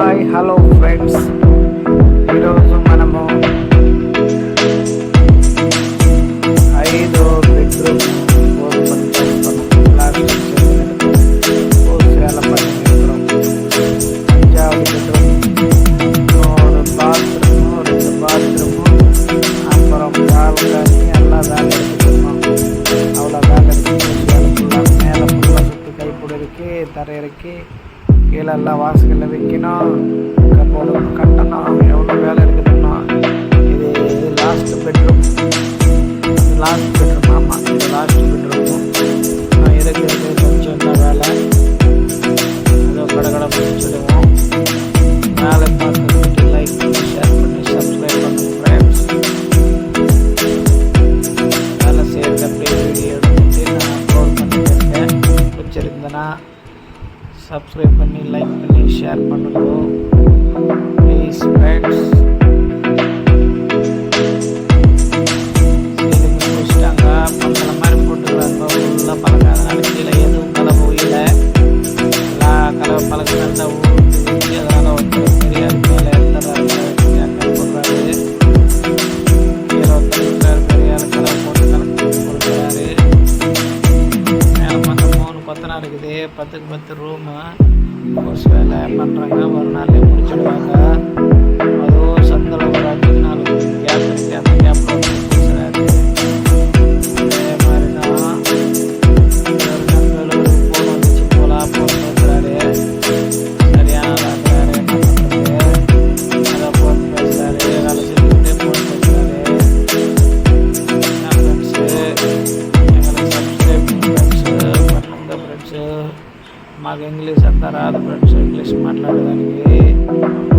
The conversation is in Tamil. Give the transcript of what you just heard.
హాయ్ హలో ఫ్రెండ్స్ ఈరోజు మనము ఐదో బెడ్రూమ్ ఓపెన్ చేస్తున్నాం ప్లాస్టిక్ కోసేల బెడ్రూమ్ పంజాబ్ బెడ్రూమ్ ஒரு பாத்ரூம் ரெண்டு பாத்ரூம் அப்புறம் பால்கனி எல்லாம் வேலை எடுத்துக்கணும் அவ்வளோ வேலை இருக்கு ஃபுல்லாக மேலே ஃபுல்லாக சுற்றி கைப்பிடி இருக்கு தரை இருக்கு கீழே எல்லாம் வாசலில் வைக்கணும் கப்போடு கட்டணும் எவ்வளோ வேலை இருக்குதுன்னா இது last bedroom last bedroom subscribe பண்ணி லைக் பண்ணி ஷேர் பண்ணுங்க ப்ளீஸ் ஃப்ரெண்ட்ஸ் முடிச்சிட்டாங்க பந்தல மாதிரி போட்டுருக்காங்க ஃபுல்லாக பழக்கம் அதனால கீழே எதுவும் கலவு இல்லை எல்லா கலவை பழக்கம் இருந்தால் இருக்குது பத்துக்கு பத்து ரூமு. ஒரு வேலை பண்ணுறாங்க ஒரு நாள்லேயே முடிச்சிடுவாங்க. మాకు ఇంగ్లీష్ అంతా రాదు ఫ్రెండ్స్. ఇంగ్లీష్ మాట్లాడేదానికి